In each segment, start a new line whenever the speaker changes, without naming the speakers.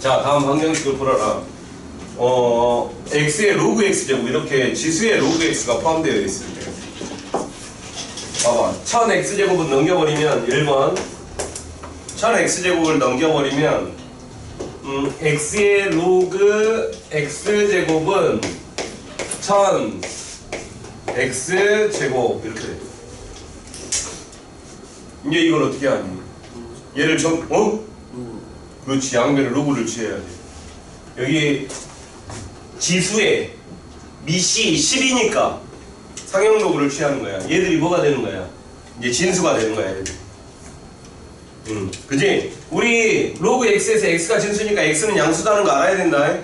자 다음 방정식을 풀어라 어 x의 로그 x 제곱 이렇게 지수의 로그 x가 포함되어 때 봐봐 1000x 제곱은 넘겨버리면 1번 1000x 제곱을 넘겨버리면 음, x의 로그 x 제곱은 1000 x 제곱 이렇게 돼. 이제 이걸 어떻게 하니? 얘를 정 어? 그렇지 양변의 로그를 취해야 돼. 여기 지수에 미시 10이니까 상형 로그를 취하는 거야. 얘들이 뭐가 되는 거야? 이제 진수가 되는 거야. 얘들. 음, 그지? 우리 로그 x에서 x가 진수니까 x는 양수다는 거 알아야 된다.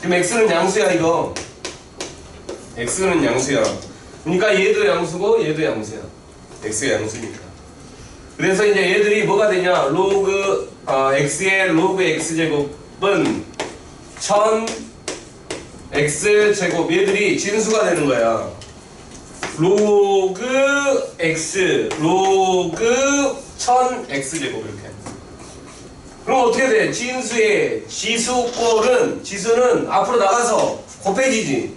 그럼 x는 양수야 이거. x는 양수야. 그러니까 얘도 양수고 얘도 양수야. x가 양수니까. 그래서 이제 얘들이 뭐가 되냐? 로그 아, x의 로그 x 제곱은 1000 x 제곱 얘들이 진수가 되는 거야. 로그 x 로그 1000 x 제곱 이렇게. 그럼 어떻게 돼? 진수의 지수꼴은 지수는 앞으로 나가서 곱해지지.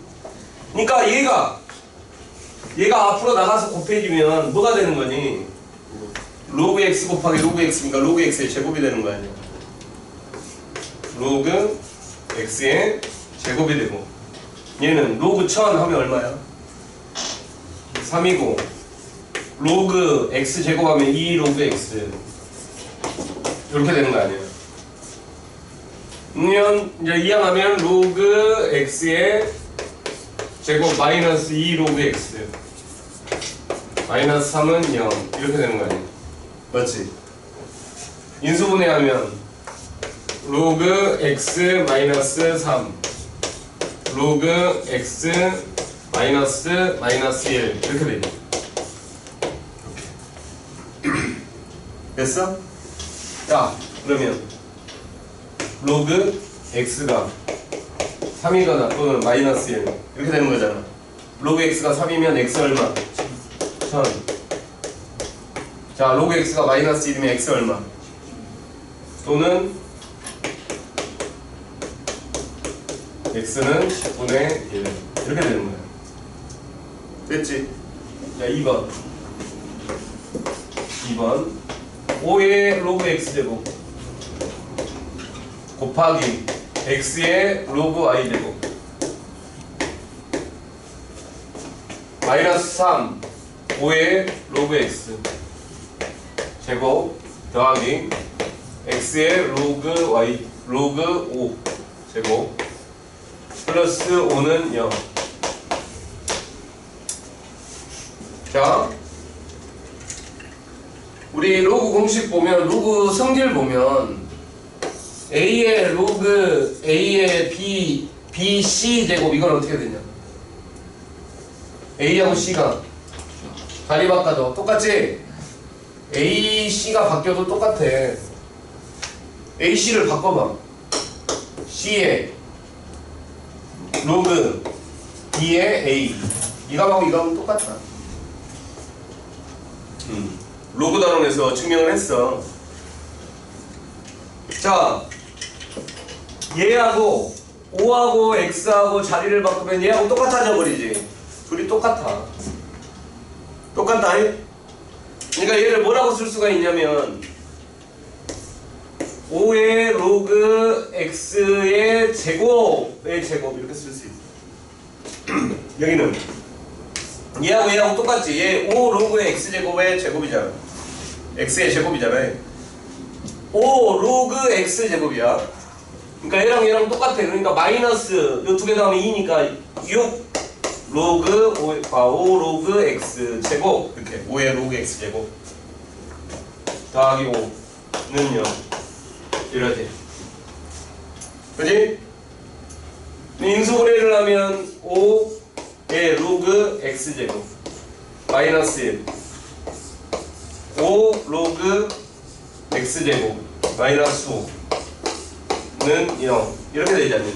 그러니까 얘가 얘가 앞으로 나가서 곱해지면 뭐가 되는 거니? 로그 x 곱하기 로그 x니까 로그 x의 제곱이 되는 거 아니야. 로그 x의 제곱이 되고 얘는 로그 1000 하면 얼마야? 3이고 로그 x 제곱하면 2 로그 x 이렇게 되는 거 아니에요? 그러면 이제 이항하면 로그 x의 제곱 마이너스 2 로그 x 마이너스 3은 0 이렇게 되는 거 아니에요? 맞지? 인수분해하면 로그 x 마이너스 3 로그 x 마이너스 마이너스 1 이렇게 되죠. 됐어? 자 그러면 로그 x가 3이거나 또는 마이너스 1 이렇게 되는 거잖아 로그 x가 3이면 x 얼마? 1000 자, 로그 x가 마이너스 1이면 x 얼마? 또는 x는 10분의 1 이렇게 되는 거야. 됐지? 자, 2번 2번 5의 로그 x 제곱 곱하기 x의 로그 y 제곱 마이너스 3 5의 로그 x 제곱 더하기 x의 로그 y 로그 5 제곱 플러스 5는 0. 자, 우리 로그 공식 보면 로그 성질 보면 a의 로그 a의 b b c 제곱 이건 어떻게 되냐? a하고 c가 자리 바꿔도 똑같지? A, C가 바뀌어도 똑같아. A, C를 바꿔봐. C에 로그 B에 A. 이감하고 이감은 똑같아. 음. 로그 단원에서 증명을 했어. 자, 얘하고 O하고 X하고 자리를 바꾸면 얘하고 똑같아져 버리지. 둘이 똑같아. 똑같다. 이? 그러니까 얘를 뭐라고 쓸 수가 있냐면 5의 로그 x의 제곱의 제곱 이렇게 쓸 수 있어. 여기는 얘하고 얘하고 똑같지. 얘 5 로그의 x 제곱의 제곱이잖아. x의 제곱이잖아. 5 로그 x 제곱이야. 그러니까 얘랑 얘랑 똑같아. 그러니까 마이너스 이두개 더하면 2니까 6 로그 5, 아, 5 로그 x 제곱. 이렇게. 5의 로그 x 제곱. 더하기 5는 0 이러지. 그지? 인수분해를 하면 5의 로그 x 제곱. 마이너스 1 5 로그 x 제곱. 마이너스 5는 0 이렇게 되지 않냐?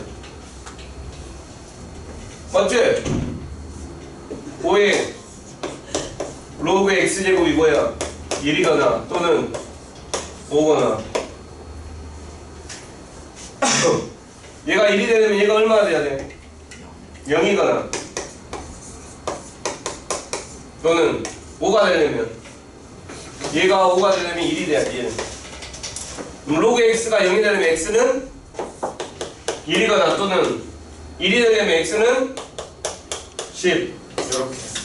맞지? 5의 로그 x제곱이 뭐야? 1이거나 또는 5거나. 얘가 1이 되려면 얘가 얼마나 돼야 돼? 0이거나 또는 5가 되려면. 얘가 5가 되려면 1이 돼야지 얘는. 그럼 로그 x가 0이 되려면 x는 1이거나 또는 1이 되려면 x는 10 이렇게